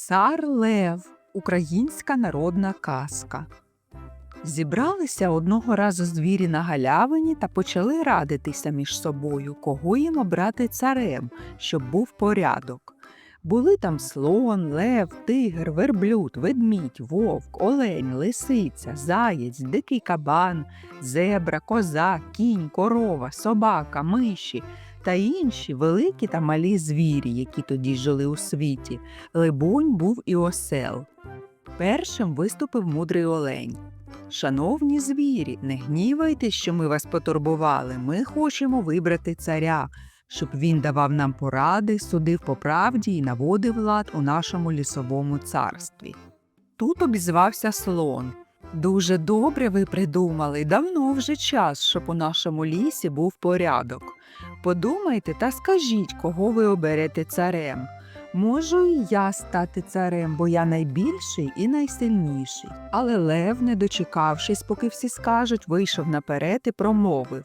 Цар Лев українська народна казка. Зібралися одного разу звірі на галявині та почали радитися між собою, кого їм обрати царем, щоб був порядок. Були там слон, лев, тигр, верблюд, ведмідь, вовк, олень, лисиця, заєць, дикий кабан, зебра, коза, кінь, корова, собака, миші та інші великі та малі звірі, які тоді жили у світі. Либонь був і осел. Першим виступив мудрий олень. Шановні звірі, не гнівайте, що ми вас потурбували. Ми хочемо вибрати царя, щоб він давав нам поради, судив по правді і наводив лад у нашому лісовому царстві. Тут обізвався слон. Дуже добре ви придумали, давно вже час, щоб у нашому лісі був порядок. Подумайте та скажіть, кого ви оберете царем. Можу і я стати царем, бо я найбільший і найсильніший. Але Лев, не дочекавшись, поки всі скажуть, вийшов наперед і промовив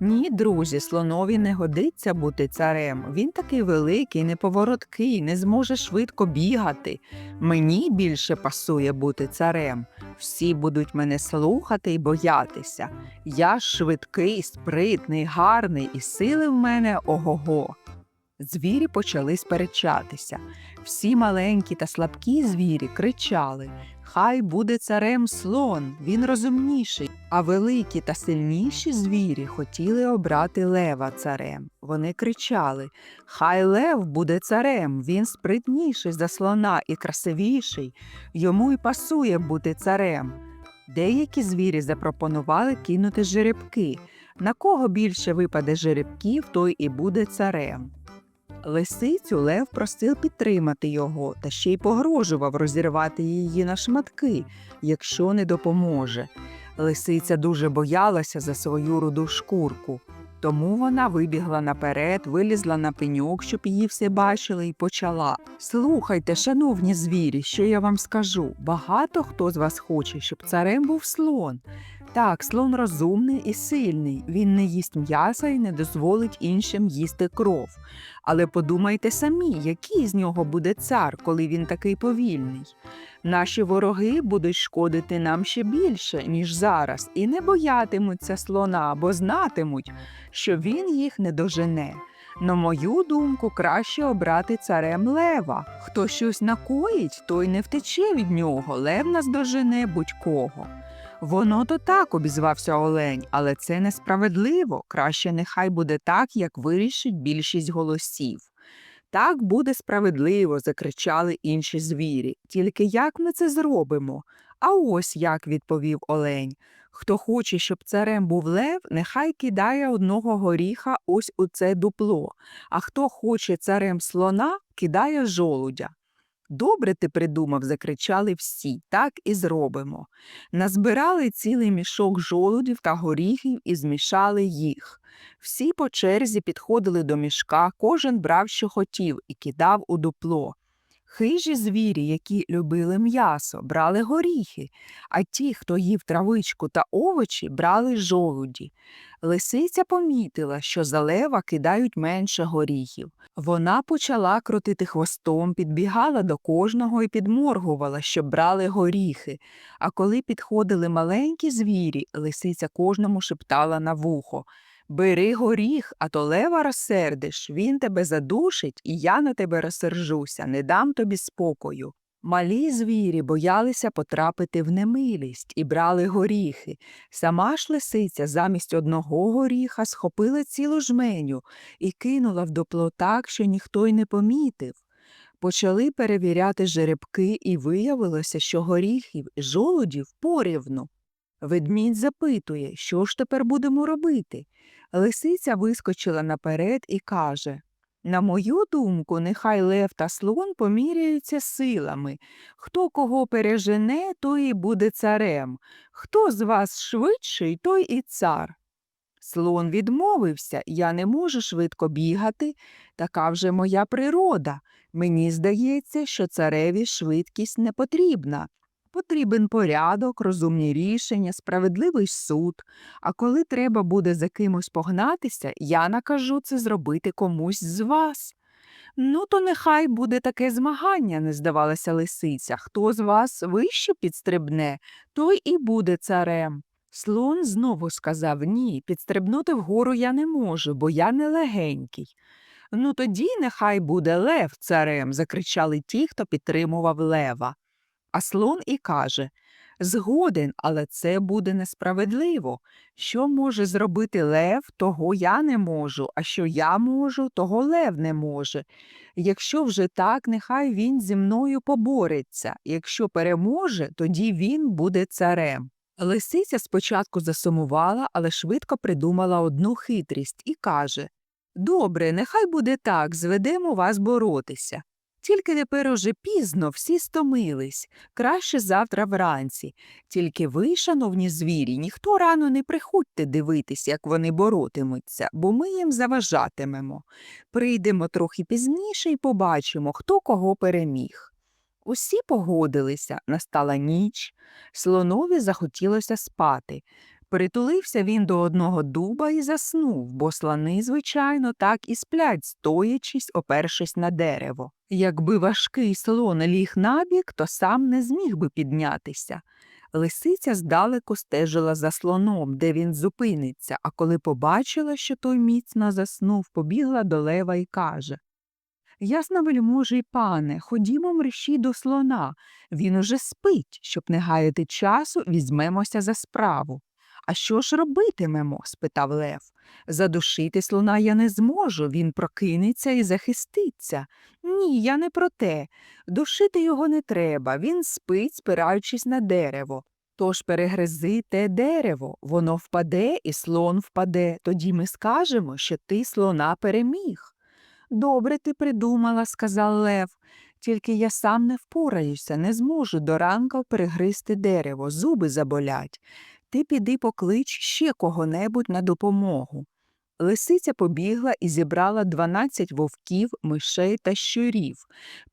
Ні, друзі, слонові не годиться бути царем. Він такий великий, неповороткий, не зможе швидко бігати. Мені більше пасує бути царем. Всі будуть мене слухати і боятися. Я швидкий, спритний, гарний, і сили в мене ого-го. Звірі почали сперечатися. Всі маленькі та слабкі звірі кричали Хай буде царем слон, він розумніший. А великі та сильніші звірі хотіли обрати лева царем. Вони кричали Хай лев буде царем, він спритніший за слона і красивіший, йому й пасує бути царем. Деякі звірі запропонували кинути жеребки. На кого більше випаде жеребків, той і буде царем. Лисицю Лев просив підтримати його та ще й погрожував розірвати її на шматки, якщо не допоможе. Лисиця дуже боялася за свою руду шкурку, тому вона вибігла наперед, вилізла на пеньок, щоб її все бачили, і почала Слухайте, шановні звірі, що я вам скажу. Багато хто з вас хоче, щоб царем був слон. Так, слон розумний і сильний. Він не їсть м'яса і не дозволить іншим їсти кров. Але подумайте самі, який з нього буде цар, коли він такий повільний. Наші вороги будуть шкодити нам ще більше, ніж зараз, і не боятимуться слона, бо знатимуть, що він їх не дожене. На мою думку, краще обрати царем лева. Хто щось накоїть, той не втече від нього. Лев наздожене будь-кого. Воно то так, обізвався Олень, але це несправедливо. Краще нехай буде так, як вирішить більшість голосів. Так буде справедливо, закричали інші звірі. Тільки як ми це зробимо? А ось як відповів Олень. Хто хоче, щоб царем був лев, нехай кидає одного горіха ось у це дупло, а хто хоче царем слона, кидає жолудя. Добре ти придумав, закричали всі, так і зробимо. Назбирали цілий мішок жолудів та горіхів і змішали їх. Всі по черзі підходили до мішка, кожен брав, що хотів, і кидав у дупло. Хижі звірі, які любили м'ясо, брали горіхи, а ті, хто їв травичку та овочі, брали жолуді. Лисиця помітила, що за лева кидають менше горіхів. Вона почала крутити хвостом, підбігала до кожного і підморгувала, щоб брали горіхи. А коли підходили маленькі звірі, лисиця кожному шептала на вухо Бери горіх, а то лева розсердиш, він тебе задушить, і я на тебе розсержуся, не дам тобі спокою. Малі звірі боялися потрапити в немилість і брали горіхи. Сама ж лисиця замість одного горіха схопила цілу жменю і кинула в дупло так, що ніхто й не помітив. Почали перевіряти жеребки, і виявилося, що горіхів і жолудів порівну. Ведмідь запитує, що ж тепер будемо робити. Лисиця вискочила наперед і каже На мою думку, нехай лев та слон поміряються силами. Хто кого пережене, той і буде царем. Хто з вас швидший, той і цар. Слон відмовився, я не можу швидко бігати, така вже моя природа. Мені здається, що цареві швидкість не потрібна. Потрібен порядок, розумні рішення, справедливий суд. А коли треба буде за кимось погнатися, я накажу це зробити комусь з вас. Ну, то нехай буде таке змагання, не здавалася лисиця. Хто з вас вище підстрибне, той і буде царем. Слон знову сказав ні, підстрибнути вгору я не можу, бо я не легенький. Ну тоді нехай буде лев царем, закричали ті, хто підтримував лева. А слон і каже Згоден, але це буде несправедливо. Що може зробити лев, того я не можу, а що я можу, того лев не може. Якщо вже так, нехай він зі мною побореться. Якщо переможе, тоді він буде царем. Лисиця спочатку засумувала, але швидко придумала одну хитрість і каже Добре, нехай буде так, зведемо вас боротися. Тільки тепер уже пізно всі стомились, краще завтра вранці. Тільки ви, шановні звірі, ніхто рано не приходьте дивитись, як вони боротимуться, бо ми їм заважатимемо. Прийдемо трохи пізніше і побачимо, хто кого переміг. Усі погодилися, настала ніч, слонові захотілося спати. Притулився він до одного дуба і заснув, бо слони, звичайно, так і сплять, стоячись, опершись на дерево. Якби важкий слон ліг набік, то сам не зміг би піднятися. Лисиця здалеку стежила за слоном, де він зупиниться, а коли побачила, що той міцно заснув, побігла до лева і каже Ясна вельможий пане, ходімо мрещі до слона. Він уже спить, щоб не гаяти часу, візьмемося за справу. А що ж робитимемо? спитав Лев. Задушити слона я не зможу, він прокинеться і захиститься. Ні, я не про те. Душити його не треба, він спить, спираючись на дерево. Тож перегризи те дерево, воно впаде і слон впаде, тоді ми скажемо, що ти слона переміг. Добре ти придумала, сказав Лев, тільки я сам не впораюся, не зможу до ранка перегризти дерево, зуби заболять. Ти піди поклич ще кого-небудь на допомогу. Лисиця побігла і зібрала дванадцять вовків, мишей та щурів,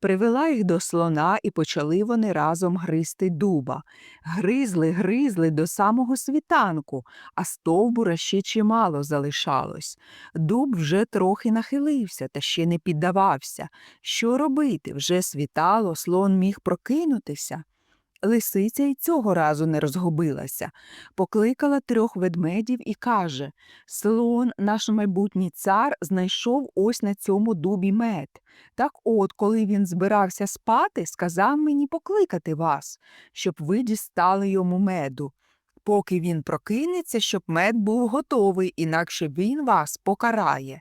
привела їх до слона, і почали вони разом гризти дуба. Гризли, гризли до самого світанку, а стовбура ще чимало залишалось. Дуб вже трохи нахилився та ще не піддавався. Що робити? Вже світало, слон міг прокинутися. Лисиця й цього разу не розгубилася, покликала трьох ведмедів і каже Слон, наш майбутній цар, знайшов ось на цьому дубі мед. Так от, коли він збирався спати, сказав мені покликати вас, щоб ви дістали йому меду. Поки він прокинеться, щоб мед був готовий, інакше він вас покарає.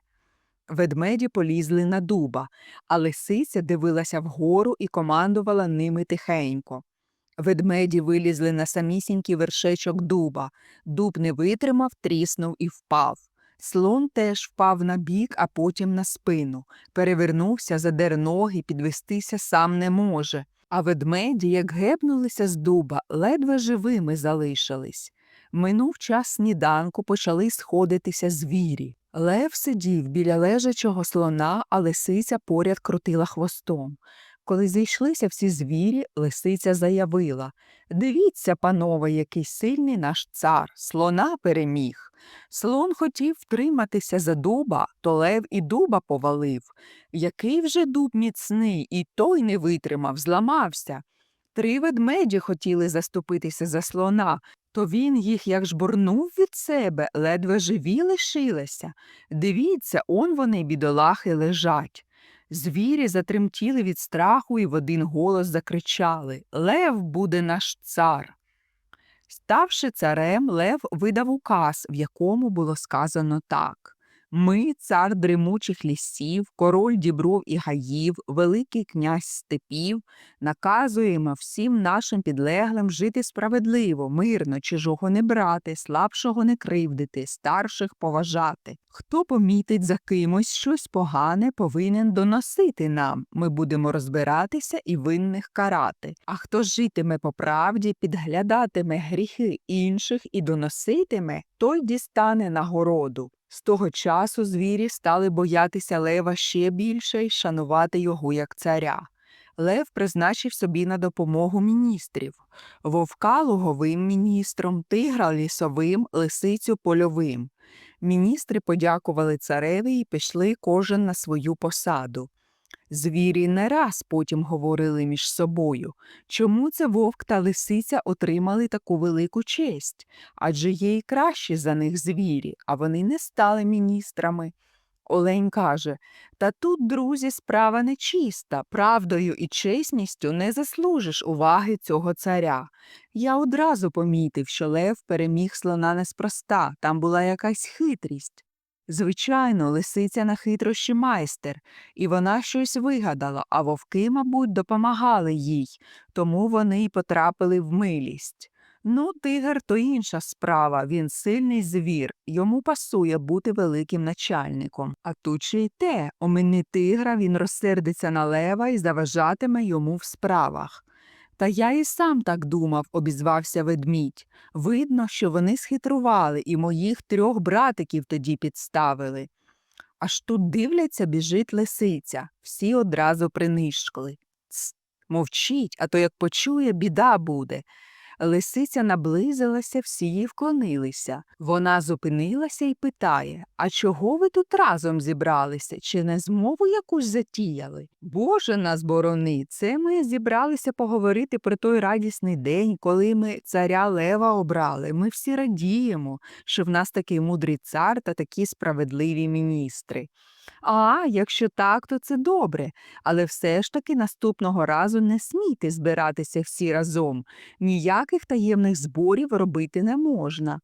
Ведмеді полізли на дуба, а лисиця дивилася вгору і командувала ними тихенько. Ведмеді вилізли на самісінький вершечок дуба. Дуб не витримав, тріснув і впав. Слон теж впав на бік, а потім на спину. Перевернувся, задер ноги, підвестися сам не може. А ведмеді, як гепнулися з дуба, ледве живими залишились. Минув час сніданку, почали сходитися звірі. Лев сидів біля лежачого слона, а лисиця поряд крутила хвостом. Коли зійшлися всі звірі, лисиця заявила Дивіться, панове, який сильний наш цар, слона переміг. Слон хотів втриматися за дуба, то лев і дуба повалив. Який вже дуб міцний, і той не витримав, зламався. Три ведмеді хотіли заступитися за слона, то він їх як жбурнув від себе, ледве живі лишилися. Дивіться, он вони, бідолахи, лежать. Звірі затремтіли від страху і в один голос закричали Лев буде наш цар. Ставши царем, Лев видав указ, в якому було сказано так Ми, цар дремучих лісів, король дібров і гаїв, Великий князь степів, наказуємо всім нашим підлеглим жити справедливо, мирно, чужого не брати, слабшого не кривдити, старших поважати. Хто помітить за кимось щось погане, повинен доносити нам. Ми будемо розбиратися і винних карати. А хто житиме по правді, підглядатиме гріхи інших і доноситиме, той дістане нагороду. З того часу звірі стали боятися лева ще більше й шанувати його як царя. Лев призначив собі на допомогу міністрів вовка луговим міністром, тигра лісовим, лисицю польовим. Міністри подякували цареві і пішли кожен на свою посаду. Звірі не раз потім говорили між собою, чому це вовк та лисиця отримали таку велику честь, адже є й кращі за них звірі, а вони не стали міністрами. Олень каже Та тут, друзі, справа нечиста, правдою і чесністю не заслужиш уваги цього царя. Я одразу помітив, що Лев переміг слона неспроста, там була якась хитрість. Звичайно, лисиця на хитрощі майстер, і вона щось вигадала, а вовки, мабуть, допомагали їй, тому вони й потрапили в милість. Ну, тигр то інша справа, він сильний звір, йому пасує бути великим начальником. А тут ще й те, омини тигра, він розсердиться на лева і заважатиме йому в справах. Та я і сам так думав, обізвався ведмідь. Видно, що вони схитрували і моїх трьох братиків тоді підставили. Аж тут дивляться, біжить лисиця, всі одразу принишкли. Мовчіть, а то як почує, біда буде. Лисиця наблизилася, всі їй вклонилися. Вона зупинилася і питає А чого ви тут разом зібралися? Чи не змову якусь затіяли? Боже нас борони, це ми зібралися поговорити про той радісний день, коли ми царя Лева обрали. Ми всі радіємо, що в нас такий мудрий цар та такі справедливі міністри. А, якщо так, то це добре, але все ж таки наступного разу не смійте збиратися всі разом, ніяких таємних зборів робити не можна.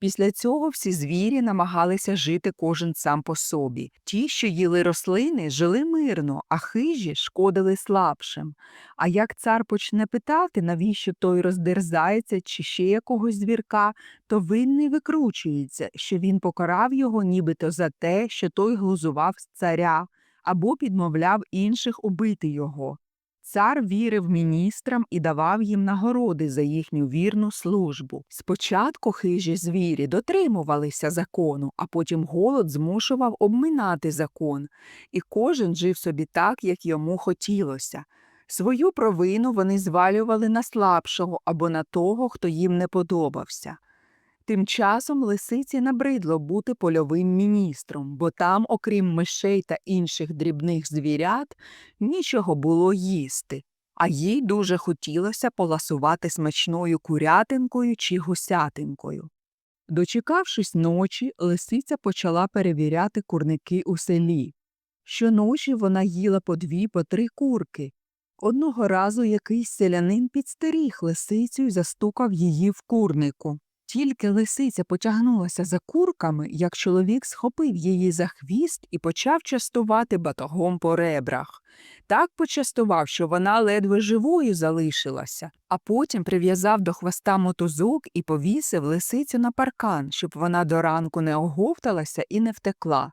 Після цього всі звірі намагалися жити кожен сам по собі. Ті, що їли рослини, жили мирно, а хижі шкодили слабшим. А як цар почне питати, навіщо той роздерзається чи ще якогось звірка, то винний викручується, що він покарав його нібито за те, що той глузував з царя або підмовляв інших убити його. Цар вірив міністрам і давав їм нагороди за їхню вірну службу. Спочатку хижі звірі дотримувалися закону, а потім голод змушував обминати закон, і кожен жив собі так, як йому хотілося. Свою провину вони звалювали на слабшого або на того, хто їм не подобався. Тим часом лисиці набридло бути польовим міністром, бо там, окрім мишей та інших дрібних звірят, нічого було їсти, а їй дуже хотілося поласувати смачною курятинкою чи гусятинкою. Дочекавшись ночі, лисиця почала перевіряти курники у селі. Щоночі вона їла по дві, по три курки. Одного разу якийсь селянин підстеріг лисицю і застукав її в курнику. Тільки лисиця потягнулася за курками, як чоловік схопив її за хвіст і почав частувати батогом по ребрах. Так почастував, що вона ледве живою залишилася, а потім прив'язав до хвоста мотузок і повісив лисицю на паркан, щоб вона до ранку не оговталася і не втекла.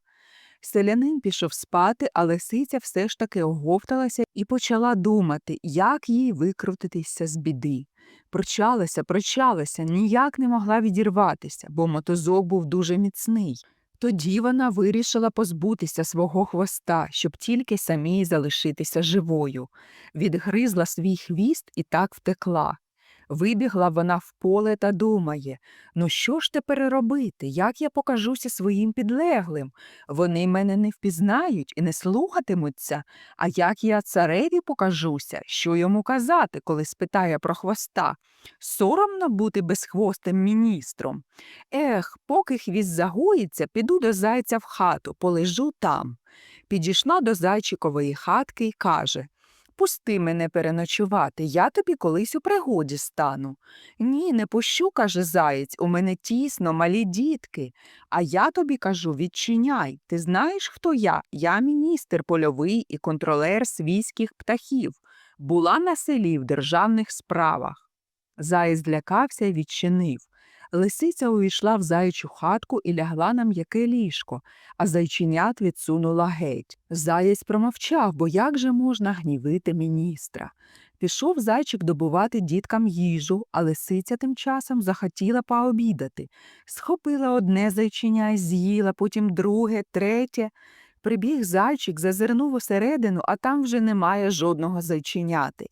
Селянин пішов спати, а лисиця все ж таки оговталася і почала думати, як їй викрутитися з біди. Прочалася, прочалася, ніяк не могла відірватися, бо мотозок був дуже міцний. Тоді вона вирішила позбутися свого хвоста, щоб тільки самій залишитися живою. Відгризла свій хвіст і так втекла. Вибігла вона в поле та думає ну що ж тепер робити? Як я покажуся своїм підлеглим? Вони мене не впізнають і не слухатимуться. А як я цареві покажуся, що йому казати, коли спитає про хвоста? Соромно бути безхвостим міністром. Ех, поки хвіст загоїться, піду до зайця в хату, полежу там. Підійшла до зайчикової хатки і каже Пусти мене переночувати, я тобі колись у пригоді стану. Ні, не пущу, каже заєць, у мене тісно, малі дітки. А я тобі кажу відчиняй. Ти знаєш, хто я? Я міністр польовий і контролер свійських птахів. Була на селі в державних справах. Заєць злякався і відчинив. Лисиця увійшла в заячу хатку і лягла на м'яке ліжко, а зайченят відсунула геть. Заєць промовчав, бо як же можна гнівити міністра. Пішов зайчик добувати діткам їжу, а лисиця тим часом захотіла пообідати. Схопила одне зайчиня і з'їла, потім друге, третє. Прибіг зайчик, зазирнув усередину, а там вже немає жодного зайченяти.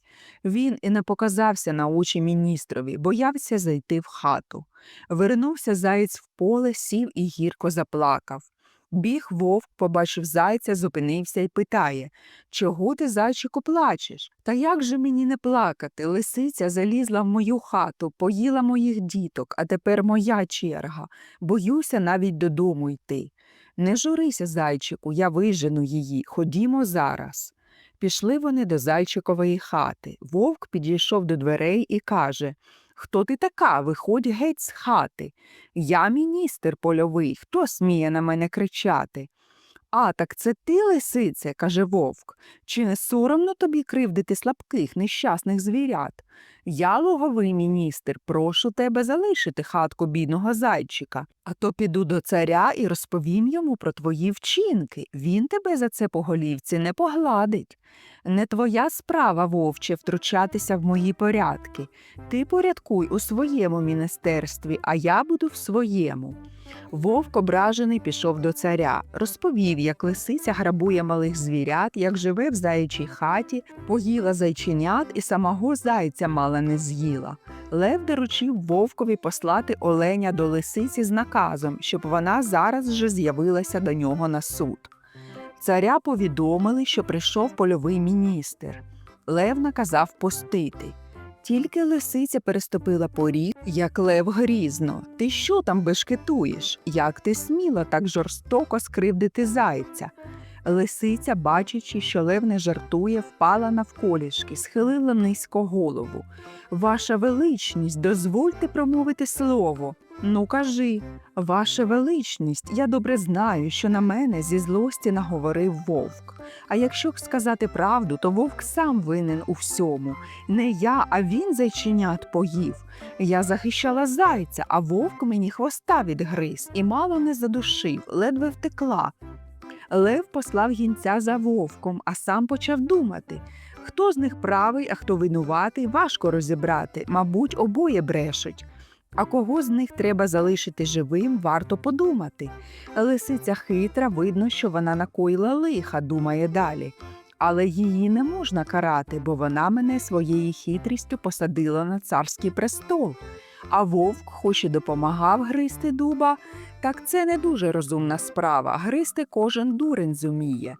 Він і не показався на очі міністрові, боявся зайти в хату. Вернувся заєць в поле, сів і гірко заплакав. Біг вовк, побачив зайця, зупинився і питає Чого ти, зайчику, плачеш? Та як же мені не плакати? Лисиця залізла в мою хату, поїла моїх діток, а тепер моя черга. Боюся навіть додому йти. Не журися, зайчику, я вижену її. Ходімо зараз. Пішли вони до зайчикової хати. Вовк підійшов до дверей і каже Хто ти така? Виходь геть з хати. Я міністр польовий, хто сміє на мене кричати? А, так це ти, лисице, каже вовк. Чи не соромно тобі кривдити слабких, нещасних звірят? Я, луговий міністр, прошу тебе залишити хатку бідного зайчика, а то піду до царя і розповім йому про твої вчинки. Він тебе за це по голівці не погладить. Не твоя справа, вовче, втручатися в мої порядки. Ти порядкуй у своєму міністерстві, а я буду в своєму. Вовк ображений пішов до царя, розповів, як лисиця грабує малих звірят, як живе в заячій хаті, поїла зайченят і самого зайця мала не з'їла. Лев доручив вовкові послати оленя до лисиці з наказом, щоб вона зараз же з'явилася до нього на суд. Царя повідомили, що прийшов польовий міністр. Лев наказав пустити. Тільки лисиця переступила поріг, як лев грізно. Ти що там бешкетуєш? Як ти сміла так жорстоко скривдити зайця? Лисиця, бачачи, що лев не жартує, впала навколішки, схилила низько голову. Ваша величність, дозвольте промовити слово. Ну, кажи, ваша величність, я добре знаю, що на мене зі злості наговорив вовк. А якщо сказати правду, то вовк сам винен у всьому. Не я, а він зайченят поїв. Я захищала зайця, а вовк мені хвоста відгриз і мало не задушив, ледве втекла. Лев послав гінця за вовком, а сам почав думати. Хто з них правий, а хто винуватий, важко розібрати, мабуть, обоє брешуть. А кого з них треба залишити живим, варто подумати. Лисиця хитра, видно, що вона накоїла лиха, думає далі. Але її не можна карати, бо вона мене своєю хитрістю посадила на царський престол. А вовк, хоч і допомагав гризти дуба, так це не дуже розумна справа. Гризти кожен дурень зуміє.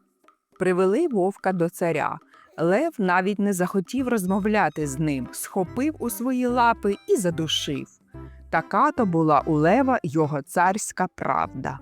Привели вовка до царя. Лев навіть не захотів розмовляти з ним, схопив у свої лапи і задушив. Така то була у лева його царська правда.